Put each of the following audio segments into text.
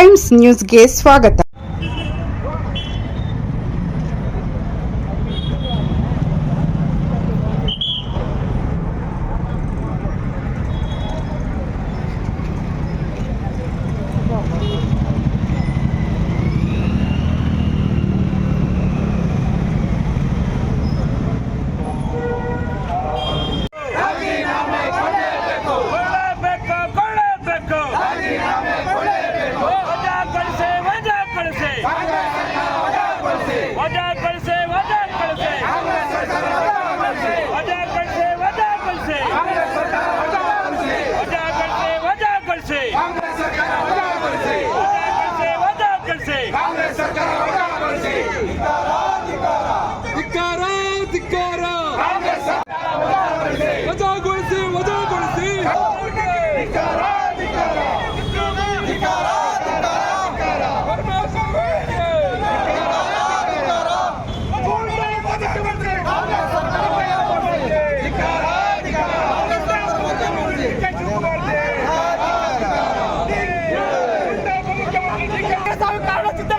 Times ನ್ಯೂಸ್ಗೆ ಸ್ವಾಗತ.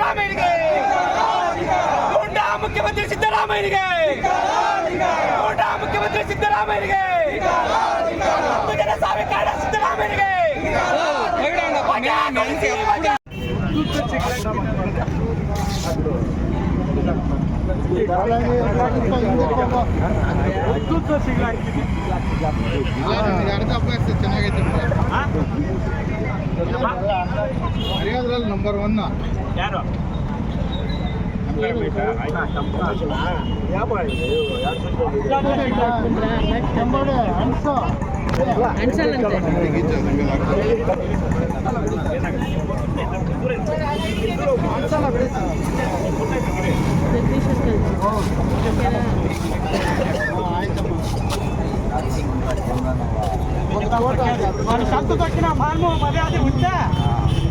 ಸಿದ್ದರಾಮಯ್ಯನಿಗೆ ಗೂಂಡಾ ಮುಖ್ಯಮಂತ್ರಿ ಸಿದ್ದರಾಮಯ್ಯನಿಗೆ ಗೂಂಡಾ ಮುಖ್ಯಮಂತ್ರಿ ಸಿದ್ದರಾಮಯ್ಯನಿಗೆ ಹತ್ತು ಜನ ಸಾವಿರ ಕಾರಣ ಸಿದ್ದರಾಮಯ್ಯನಿಗೆ ನಂಬರ್ ಒನ್ ಯಾರು ಶಾಂತ ತಕ್ಷಣ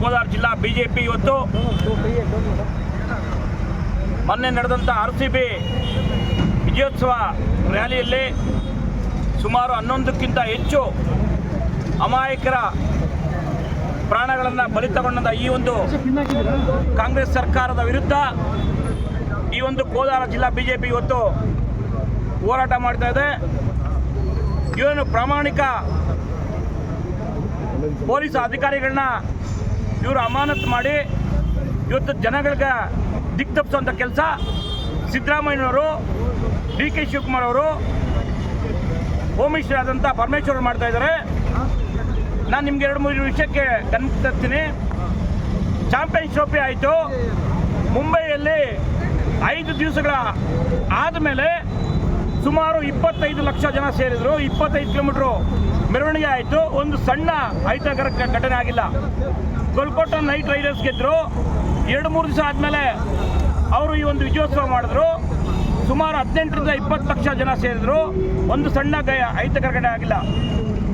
ಕೋಲಾರ ಜಿಲ್ಲಾ ಬಿಜೆಪಿ ಇವತ್ತು ಮೊನ್ನೆ ನಡೆದಂಥ ಆರ್ ಸಿ ಬಿ ವಿಜಯೋತ್ಸವ ರ್ಯಾಲಿಯಲ್ಲಿ ಸುಮಾರು ಹನ್ನೊಂದಕ್ಕಿಂತ ಹೆಚ್ಚು ಅಮಾಯಕರ ಪ್ರಾಣಗಳನ್ನು ಬಲಿ ತಗೊಂಡ ಈ ಒಂದು ಕಾಂಗ್ರೆಸ್ ಸರ್ಕಾರದ ವಿರುದ್ಧ ಈ ಒಂದು ಕೋಲಾರ ಜಿಲ್ಲಾ ಬಿಜೆಪಿ ಇವತ್ತು ಹೋರಾಟ ಮಾಡ್ತಾ ಇದೆ. ಇವನು ಪ್ರಾಮಾಣಿಕ ಪೊಲೀಸ್ ಅಧಿಕಾರಿಗಳನ್ನ ಇವರು ಅಮಾನತ್ ಮಾಡಿ ಇವತ್ತು ಜನಗಳಿಗೆ ದಿಕ್ ತಪ್ಪಿಸುವಂಥ ಕೆಲಸ ಸಿದ್ದರಾಮಯ್ಯನವರು, ಡಿ ಕೆ ಶಿವಕುಮಾರ್ ಅವರು ಹೋಮ್ ಮಿನಿಸ್ಟರ್ ಆದಂಥ ಪರಮೇಶ್ವರ್ ಮಾಡ್ತಾ ಇದ್ದಾರೆ. ನಾನು ನಿಮ್ಗೆ ಎರಡು ಮೂರು ವಿಷಯಕ್ಕೆ ಗಮನ ಚಾಂಪಿಯನ್ಸ್ ಟ್ರೋಫಿ ಆಯಿತು. ಮುಂಬೈಯಲ್ಲಿ ಐದು ದಿವಸಗಳ ಆದಮೇಲೆ ಸುಮಾರು ಇಪ್ಪತ್ತೈದು ಲಕ್ಷ ಜನ ಸೇರಿದರು. ಇಪ್ಪತ್ತೈದು ಕಿಲೋಮೀಟ್ರು ಮೆರವಣಿಗೆ ಆಯಿತು. ಒಂದು ಸಣ್ಣ ಅಹಿತಕರ ಘಟನೆ ಆಗಿಲ್ಲ. ಕೋಲ್ಕತ್ತಾ ನೈಟ್ ರೈಡರ್ಸ್ ಗೆದ್ದರು ಎರಡು ಮೂರು ದಿವಸ ಆದಮೇಲೆ ಅವರು ಈ ಒಂದು ವಿಜಯೋತ್ಸವ ಮಾಡಿದ್ರು. ಸುಮಾರು ಹದಿನೆಂಟರಿಂದ ಇಪ್ಪತ್ತು ಲಕ್ಷ ಜನ ಸೇರಿದ್ರು. ಒಂದು ಸಣ್ಣ ಗಯ ಅಹಿತಕರ ಕರ್ಗಡೆ ಆಗಿಲ್ಲ.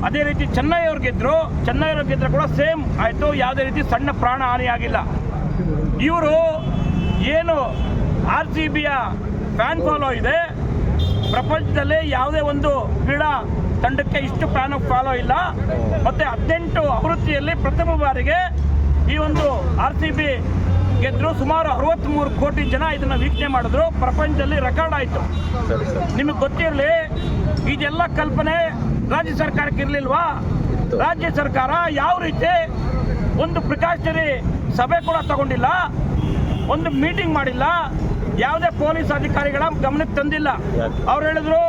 ಅದೇ ರೀತಿ ಚೆನ್ನೈ ಅವ್ರು ಗೆದ್ದರು ಚೆನ್ನೈ ಅವ್ರು ಗೆದ್ದರೆ ಕೂಡ ಸೇಮ್ ಆಯಿತು. ಯಾವುದೇ ರೀತಿ ಸಣ್ಣ ಪ್ರಾಣ ಹಾನಿ ಆಗಿಲ್ಲ ಇವರು ಏನು ಆರ್ ಸಿ ಬಿಯ ಫ್ಯಾನ್ ಫಾಲೋ ಇದೆ. ಪ್ರಪಂಚದಲ್ಲಿ ಯಾವುದೇ ಒಂದು ಕ್ರೀಡಾ ತಂಡಕ್ಕೆ ಇಷ್ಟು ಫ್ಯಾನ್ ಫಾಲೋ ಇಲ್ಲ. ಮತ್ತು ಹದಿನೆಂಟು ಆವೃತ್ತಿಯಲ್ಲಿ ಪ್ರಥಮ ಬಾರಿಗೆ ಈ ಒಂದು ಆರ್ ಸಿ ಬಿ ಗೆದ್ರು ಸುಮಾರು ಅರವತ್ತ್ಮೂರು ಕೋಟಿ ಜನ ಇದನ್ನು ವೀಕ್ಷಣೆ ಮಾಡಿದ್ರು. ಪ್ರಪಂಚದಲ್ಲಿ ರೆಕಾರ್ಡ್ ಆಯಿತು. ನಿಮಗೆ ಗೊತ್ತಿರಲಿ ಇದೆಲ್ಲ ಕಲ್ಪನೆ ರಾಜ್ಯ ಸರ್ಕಾರಕ್ಕೆ ಇರಲಿಲ್ವಾ? ರಾಜ್ಯ ಸರ್ಕಾರ ಯಾವ ರೀತಿ ಒಂದು ಪ್ರಿಕಾಷನರಿ ಸಭೆ ಕೂಡ ತಗೊಂಡಿಲ್ಲ ಒಂದು ಮೀಟಿಂಗ್ ಮಾಡಿಲ್ಲ ಯಾವುದೇ ಪೊಲೀಸ್ ಅಧಿಕಾರಿಗಳ ಗಮನಕ್ಕೆ ತಂದಿಲ್ಲ. ಅವ್ರು ಹೇಳಿದ್ರು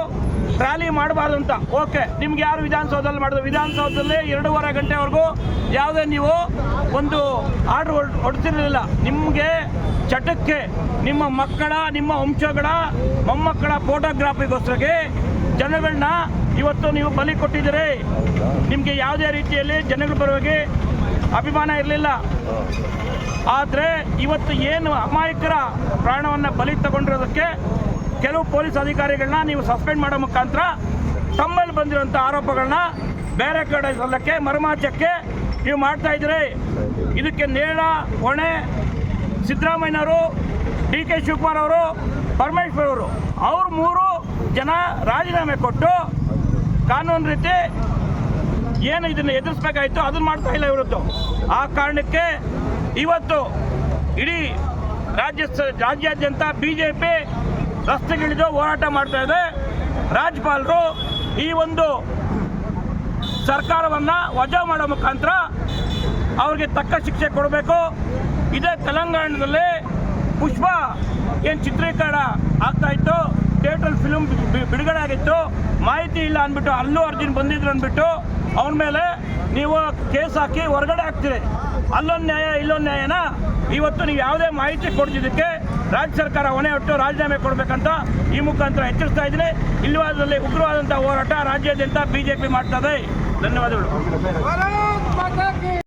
ರ್ಯಾಲಿ ಮಾಡಬಾರ್ದು ಅಂತ. ಓಕೆ ನಿಮ್ಗೆ ಯಾರು ವಿಧಾನಸೌಧದಲ್ಲಿ ಮಾಡಿದ್ರು? ವಿಧಾನಸೌಧದಲ್ಲಿ ಎರಡೂವರೆ ಗಂಟೆವರೆಗೂ ಯಾವುದೇ ನೀವು ಒಂದು ಆರ್ಡರ್ ಹೊಡ್ತಿರಲಿಲ್ಲ. ನಿಮಗೆ ಚಟಕ್ಕೆ ನಿಮ್ಮ ಮಕ್ಕಳ ನಿಮ್ಮ ವಂಶಗಳ ಮೊಮ್ಮಕ್ಕಳ ಫೋಟೋಗ್ರಾಫಿಗೋಸ್ಕರಗೆ ಜನಗಳನ್ನ ಇವತ್ತು ನೀವು ಬಲಿ ಕೊಟ್ಟಿದ್ದೀರಿ. ನಿಮಗೆ ಯಾವುದೇ ರೀತಿಯಲ್ಲಿ ಜನಗಳ ಪರವಾಗಿ ಅಭಿಮಾನ ಇರಲಿಲ್ಲ. ಆದರೆ ಇವತ್ತು ಏನು ಅಮಾಯಕರ ಪ್ರಾಣವನ್ನು ಬಲಿ ತಗೊಂಡಿರೋದಕ್ಕೆ ಕೆಲವು ಪೊಲೀಸ್ ಅಧಿಕಾರಿಗಳನ್ನ ನೀವು ಸಸ್ಪೆಂಡ್ ಮಾಡೋ ಮುಖಾಂತರ ತಮ್ಮಲ್ಲಿ ಬಂದಿರುವಂಥ ಆರೋಪಗಳನ್ನ ಬೇರೆ ಕಡೆ ಸಲ್ಲಕ್ಕೆ ಮರುಮಾಚಕ್ಕೆ ನೀವು ಮಾಡ್ತಾ ಇದ್ದೀರಿ. ಇದಕ್ಕೆ ನೇರ ಹೊಣೆ ಸಿದ್ದರಾಮಯ್ಯನವರು, ಡಿ ಕೆ ಶಿವಕುಮಾರ್ ಅವರು, ಪರಮೇಶ್ವರ್ ಅವರು. ಅವ್ರ ಮೂರು ಜನ ರಾಜೀನಾಮೆ ಕೊಟ್ಟು ಕಾನೂನು ರೀತಿ ಏನು ಇದನ್ನು ಎದುರಿಸ್ಬೇಕಾಯ್ತು, ಅದನ್ನು ಮಾಡ್ತಾ ಇಲ್ಲ ಇವರದ್ದು ಆ ಕಾರಣಕ್ಕೆ ಇವತ್ತು ಇಡೀ ರಾಜ್ಯ ರಾಜ್ಯಾದ್ಯಂತ ಬಿ ಜೆ ಪಿ ರಸ್ತೆಗಿಳಿದು ಹೋರಾಟ ಮಾಡ್ತಾ ಇದೆ. ರಾಜ್ಯಪಾಲರು ಈ ಒಂದು ಸರ್ಕಾರವನ್ನು ವಜಾ ಮಾಡೋ ಮುಖಾಂತರ ಅವ್ರಿಗೆ ತಕ್ಕ ಶಿಕ್ಷೆ ಕೊಡಬೇಕು. ಇದೇ ತೆಲಂಗಾಣದಲ್ಲಿ ಪುಷ್ಪ ಏನು ಚಿತ್ರೀಕರಣ ಆಗ್ತಾ ಇತ್ತು. ಥಿಯೇಟ್ರಲ್ಲಿ ಫಿಲ್ಮ್ ಬಿಡುಗಡೆ ಆಗಿತ್ತು. ಮಾಹಿತಿ ಇಲ್ಲ ಅಂದ್ಬಿಟ್ಟು ಅಲ್ಲೂ ಅರ್ಜುನ್ ಬಂದಿದ್ರು ಅಂದ್ಬಿಟ್ಟು ಅವನ ಮೇಲೆ ನೀವು ಕೇಸ್ ಹಾಕಿ ಹೊರಗಡೆ ಹಾಕ್ತೀರಿ. ಅಲ್ಲೊಂದು ನ್ಯಾಯ, ಇಲ್ಲೊಂದು ನ್ಯಾಯನ? ಇವತ್ತು ನೀವು ಯಾವುದೇ ಮಾಹಿತಿ ಕೊಡ್ತಿದ್ದಕ್ಕೆ ರಾಜ್ಯ ಸರ್ಕಾರ ಹೊಣೆ ಹೊಟ್ಟು ರಾಜೀನಾಮೆ ಕೊಡಬೇಕಂತ ಈ ಮುಖಾಂತರ ಎಚ್ಚರಿಸ್ತಾ ಇದ್ದೀನಿ. ಇಲ್ಲವಾದಲ್ಲಿ ಉಗ್ರವಾದಂಥ ಹೋರಾಟ ರಾಜ್ಯಾದ್ಯಂತ ಬಿಜೆಪಿ ಮಾಡ್ತದೆ. ಧನ್ಯವಾದಗಳು.